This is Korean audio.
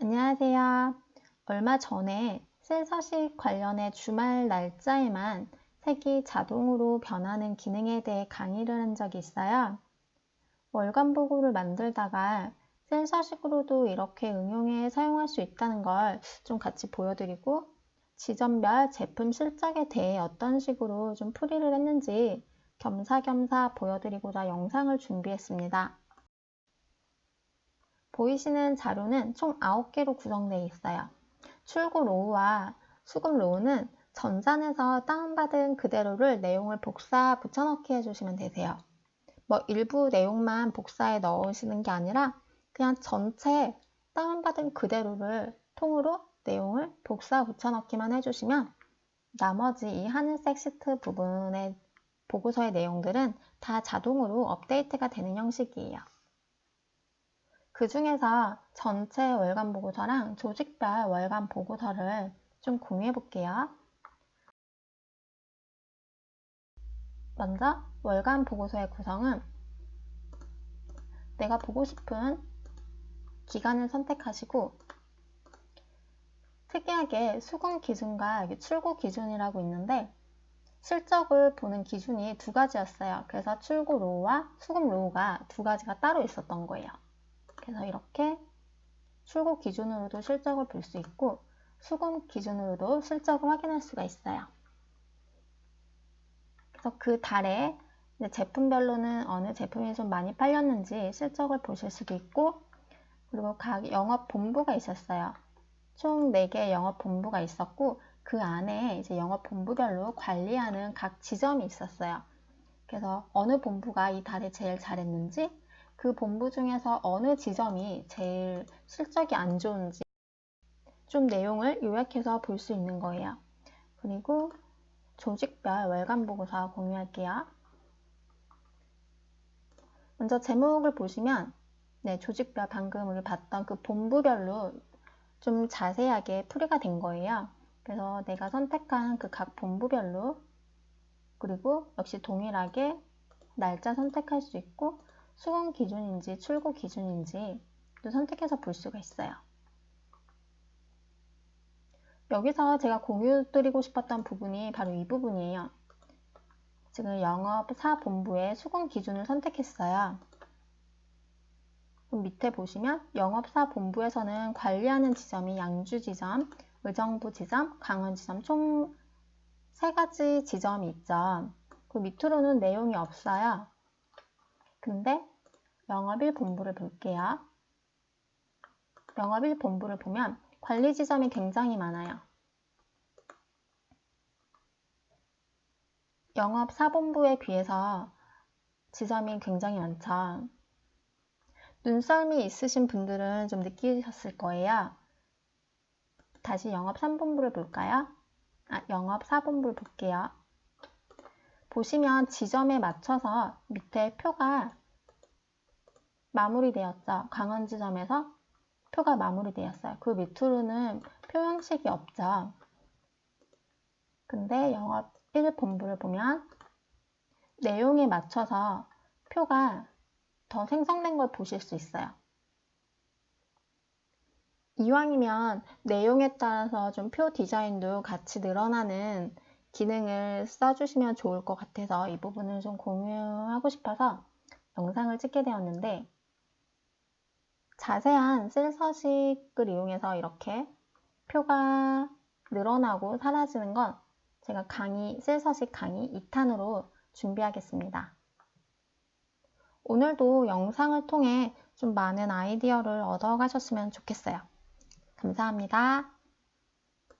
안녕하세요. 얼마 전에 셀서식 관련해 주말 날짜에만 색이 자동으로 변하는 기능에 대해 강의를 한 적이 있어요. 월간 보고를 만들다가 셀서식으로도 이렇게 응용해 사용할 수 있다는 걸 좀 같이 보여드리고 지점별 제품 실적에 대해 어떤 식으로 좀 풀이를 했는지 겸사겸사 보여드리고자 영상을 준비했습니다. 보이시는 자료는 총 9개로 구성되어 있어요. 출고 로우와 수급 로우는 전산에서 다운받은 그대로를 내용을 복사 붙여넣기 해주시면 되세요. 뭐 일부 내용만 복사해 넣으시는 게 아니라 그냥 전체 다운받은 그대로를 통으로 내용을 복사 붙여넣기만 해주시면 나머지 이 하늘색 시트 부분의 보고서의 내용들은 다 자동으로 업데이트가 되는 형식이에요. 그 중에서 전체 월간 보고서랑 조직별 월간 보고서를 좀 공유해 볼게요. 먼저 월간 보고서의 구성은 내가 보고 싶은 기간을 선택하시고 특이하게 수급 기준과 출고 기준이라고 있는데 실적을 보는 기준이 두 가지였어요. 그래서 출고 로우와 수급 로우가 두 가지가 따로 있었던 거예요. 그래서 이렇게 출고 기준으로도 실적을 볼 수 있고 수급 기준으로도 실적을 확인할 수가 있어요. 그래서 그 달에 제품별로는 어느 제품이 좀 많이 팔렸는지 실적을 보실 수도 있고 그리고 각 영업 본부가 있었어요. 총 4개의 영업 본부가 있었고 그 안에 이제 영업 본부별로 관리하는 각 지점이 있었어요. 그래서 어느 본부가 이 달에 제일 잘했는지 그 본부 중에서 어느 지점이 제일 실적이 안 좋은지 좀 내용을 요약해서 볼 수 있는 거예요. 그리고 조직별 월간 보고서 공유할게요. 먼저 제목을 보시면 네, 조직별 방금 우리 봤던 그 본부별로 좀 자세하게 풀이가 된 거예요. 그래서 내가 선택한 그 각 본부별로 그리고 역시 동일하게 날짜 선택할 수 있고 수강 기준인지 출고 기준인지 또 선택해서 볼 수가 있어요. 여기서 제가 공유드리고 싶었던 부분이 바로 이 부분이에요. 지금 영업사 본부의 수강 기준을 선택했어요. 밑에 보시면 영업사 본부에서는 관리하는 지점이 양주 지점, 의정부 지점, 강원 지점 총 세 가지 지점이 있죠. 그 밑으로는 내용이 없어요. 근데 영업일 본부를 볼게요. 영업일 본부를 보면 관리 지점이 굉장히 많아요. 영업 사본부에 비해서 지점이 굉장히 많죠. 눈썰미 있으신 분들은 좀 느끼셨을 거예요. 다시 영업 3본부를 볼까요? 아, 영업 4본부를 볼게요. 보시면 지점에 맞춰서 밑에 표가 마무리되었죠. 강원 지점에서 표가 마무리되었어요. 그 밑으로는 표 형식이 없죠. 근데 영업 1 본부를 보면 내용에 맞춰서 표가 더 생성된 걸 보실 수 있어요. 이왕이면 내용에 따라서 좀 표 디자인도 같이 늘어나는 기능을 써주시면 좋을 것 같아서 이 부분을 좀 공유하고 싶어서 영상을 찍게 되었는데 자세한 셀 서식을 이용해서 이렇게 표가 늘어나고 사라지는 건 제가 강의, 셀 서식 강의 2탄으로 준비하겠습니다. 오늘도 영상을 통해 좀 많은 아이디어를 얻어 가셨으면 좋겠어요. 감사합니다.